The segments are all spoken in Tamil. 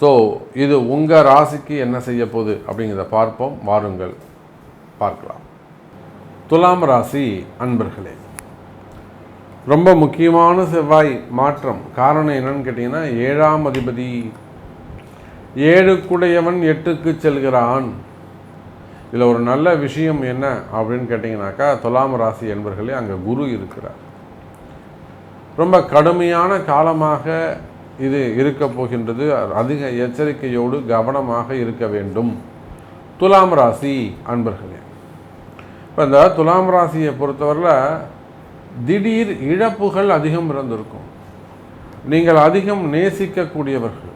ஸோ இது உங்கள் ராசிக்கு என்ன செய்ய போகுது அப்படிங்கிறத பார்ப்போம். வாருங்கள். பார்க்கலாம். துலாம் ராசி அன்பர்களே ரொம்ப முக்கியமான செவ்வாய் மாற்றம். காரணம் என்னன்னு கேட்டிங்கன்னா ஏழாம் அதிபதி ஏழுக்குடையவன் எட்டுக்கு செல்கிறான். இதில் ஒரு நல்ல விஷயம் என்ன அப்படின்னு கேட்டிங்கனாக்கா துலாம் ராசி என்பர்களே அங்கே குரு இருக்கிறார். ரொம்ப கடுமையான காலமாக இது இருக்க போகின்றது. அதிக எச்சரிக்கையோடு கவனமாக இருக்க வேண்டும். துலாம் ராசி அன்பர்களே இப்போ இந்த துலாம் ராசியை பொறுத்தவரையில் திடீர் இழப்புகள் அதிகம் இருந்திருக்கும். நீங்கள் அதிகம் நேசிக்கக்கூடியவர்கள்.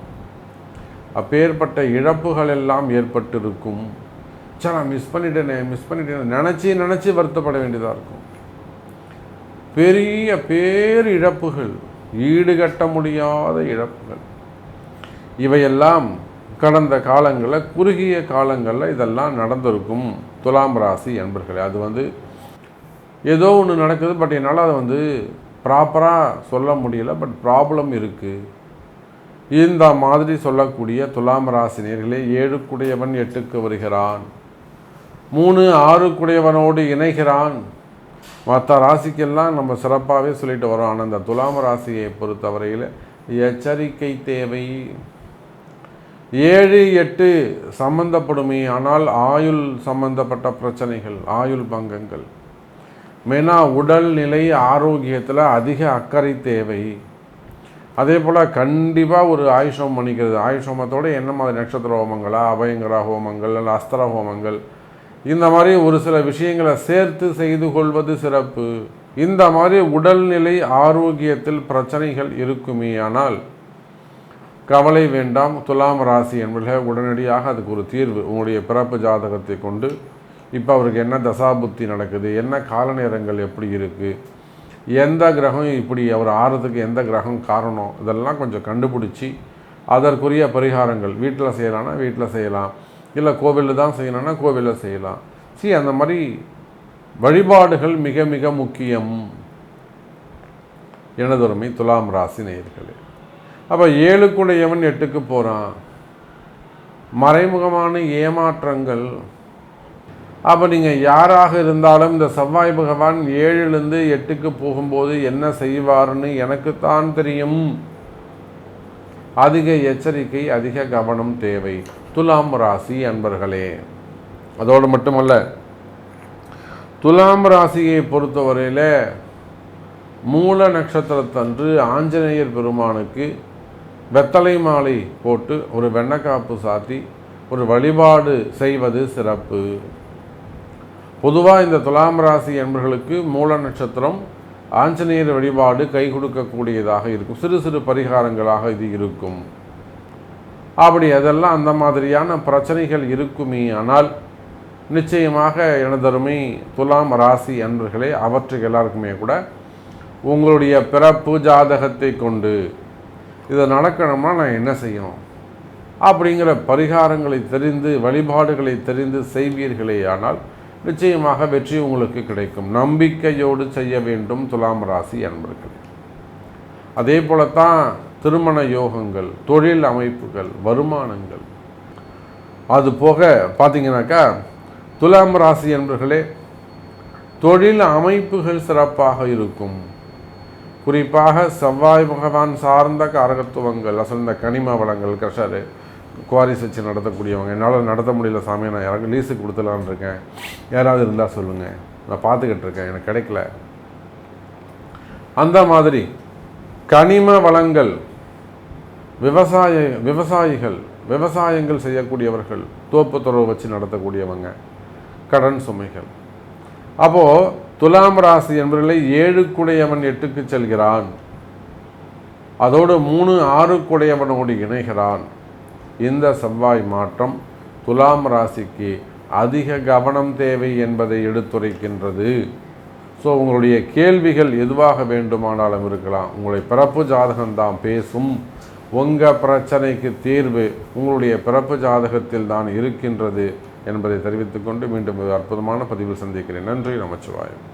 அப்பேற்பட்ட இழப்புகள் எல்லாம் ஏற்பட்டிருக்கும். சார் நான் மிஸ் பண்ணிட்டேனே மிஸ் பண்ணிட்டேனே நினச்சி நினச்சி வருத்தப்பட வேண்டியதாக இருக்கும். பெரிய பேர் இழப்புகள். ஈடுகட்ட முடியாத இழப்புகள். இவையெல்லாம் கடந்த காலங்களில் குறுகிய காலங்களில் இதெல்லாம் நடந்திருக்கும். துலாம் ராசி என்பர்களே அது வந்து ஏதோ ஒன்று நடக்குது பட் என்னால் அதை வந்து ப்ராப்பராக சொல்ல முடியல பட் ப்ராப்ளம் இருக்குது இந்த மாதிரி சொல்லக்கூடிய துலாம் ராசினியர்களே ஏழுக்குடையவன் எட்டுக்கு வருகிறான். மூணு ஆறுக்குடையவனோடு இணைகிறான். மற்ற ராசிக்கெல்லாம் நம்ம சிறப்பாகவே சொல்லிட்டு வரோம். ஆனால் இந்த துலாம் ராசியை பொறுத்தவரையில் எச்சரிக்கை தேவை. ஏழு எட்டு சம்பந்தப்படுமே. ஆனால் ஆயுள் சம்பந்தப்பட்ட பிரச்சனைகள் ஆயுள் பங்கங்கள். மெயினாக உடல்நிலை ஆரோக்கியத்தில் அதிக அக்கறை தேவை. அதே போல் கண்டிப்பாக ஒரு ஆயுஷம் பண்ணிக்கிறது ஆயுஷமத்தோடு என்ன மாதிரி நட்சத்திர ஹோமங்களா? அபயங்கர ஹோமங்கள் அல்ல அஸ்திர ஹோமங்கள் இந்த மாதிரி ஒரு சில விஷயங்களை சேர்த்து செய்து கொள்வது சிறப்பு. இந்த மாதிரி உடல்நிலை ஆரோக்கியத்தில் பிரச்சனைகள் இருக்குமே ஆனால் கவலை வேண்டாம். துலாம் ராசி என்பதில் உடனடியாக அதுக்கு ஒரு தீர்வு. உங்களுடைய பிறப்பு ஜாதகத்தை கொண்டு இப்போ அவருக்கு என்ன தசாபுத்தி நடக்குது என்ன கால நேரங்கள் எப்படி இருக்குது எந்த கிரகம் இப்படி அவர் ஆறுறதுக்கு எந்த கிரகம் காரணம் இதெல்லாம் கொஞ்சம் கண்டுபிடிச்சி அதற்குரிய பரிகாரங்கள் வீட்டில் செய்யலாம்னா வீட்டில் செய்யலாம். இல்லை கோவிலில் தான் செய்யணும்னா கோவிலில் செய்யலாம். சி அந்த மாதிரி வழிபாடுகள் மிக மிக முக்கியம். எனதொருமை துலாம் ராசி நேயர்களே. அப்போ ஏழுக்குடையவன் எட்டுக்கு போகிறான் மறைமுகமான ஏமாற்றங்கள். அப்போ நீங்கள் யாராக இருந்தாலும் இந்த செவ்வாய் பகவான் ஏழுலேருந்து எட்டுக்கு போகும்போது என்ன செய்வார்னு எனக்குத்தான் தெரியும். அதிக எச்சரிக்கை அதிக கவனம் தேவை. துலாம் ராசி அன்பர்களே அதோடு மட்டுமல்ல துலாம் ராசியை பொறுத்தவரையில் மூல நட்சத்திரத்தன்று ஆஞ்சநேயர் பெருமானுக்கு வெத்தலை மாலை போட்டு ஒரு வெண்ணக்காப்பு சாத்தி ஒரு வழிபாடு செய்வது சிறப்பு. பொதுவாக இந்த துலாம் ராசி என்பர்களுக்கு மூல நட்சத்திரம் ஆஞ்சநேயர் வழிபாடு கை கொடுக்கக்கூடியதாக இருக்கும். சிறு சிறு பரிகாரங்களாக இது இருக்கும். அப்படி அதெல்லாம் அந்த மாதிரியான பிரச்சனைகள் இருக்குமே ஆனால் நிச்சயமாக எனதருமை துலாம் ராசி அன்பர்களே அவற்றுக்கு எல்லாருக்குமே கூட உங்களுடைய பிறப்பு ஜாதகத்தை கொண்டு இதை நடக்கணும்னா நான் என்ன செய்யணும்? அப்படிங்கிற பரிகாரங்களை தெரிந்து வழிபாடுகளை தெரிந்து செய்வீர்களே ஆனால் நிச்சயமாக வெற்றி உங்களுக்கு கிடைக்கும். நம்பிக்கையோடு செய்ய வேண்டும் துலாம் ராசி அன்பர்கள். அதே போலத்தான் திருமண யோகங்கள் தொழில் அமைப்புகள் வருமானங்கள். அது போக பார்த்தீங்கன்னாக்கா துலாம் ராசி என்பர்களே தொழில் அமைப்புகள் சிறப்பாக இருக்கும். குறிப்பாக செவ்வாய் பகவான் சார்ந்த காரகத்துவங்கள் அசல் இந்த கனிம வளங்கள் கஷரு குவாரிஸ் வச்சு நடத்தக்கூடியவங்க. என்னால் நடத்த முடியல சாமி நான் யாருக்கு லீஸுக்கு கொடுத்துலான் இருக்கேன். யாராவது இருந்தால் சொல்லுங்கள் நான் பார்த்துக்கிட்டு இருக்கேன். எனக்கு கிடைக்கல. அந்த மாதிரி கனிம வளங்கள் விவசாய விவசாயிகள் விவசாயங்கள் செய்யக்கூடியவர்கள் தோப்பு துறவு வச்சு நடத்தக்கூடியவங்க கடன் சுமைகள். அப்போது துலாம் ராசி என்பவர்களை ஏழுக்குடையவன் எட்டுக்கு செல்கிறான். அதோடு மூணு ஆறுக்குடையவனோடு இணைகிறான். இந்த செவ்வாய் மாற்றம் துலாம் ராசிக்கு அதிக கவனம் தேவை என்பதை எடுத்துரைக்கின்றது. ஸோ உங்களுடைய கேள்விகள் எதுவாக வேண்டுமானாலும் இருக்கலாம். உங்களுடைய பிறப்பு ஜாதகம்தான் பேசும். உங்கள் பிரச்சனைக்கு தீர்வு உங்களுடைய பிறப்பு ஜாதகத்தில் தான் இருக்கின்றது என்பதை தெரிவித்துக்கொண்டு மீண்டும் ஒரு அற்புதமான பதிவில் சந்திக்கிறேன். நன்றி நமச்சிவாயம்.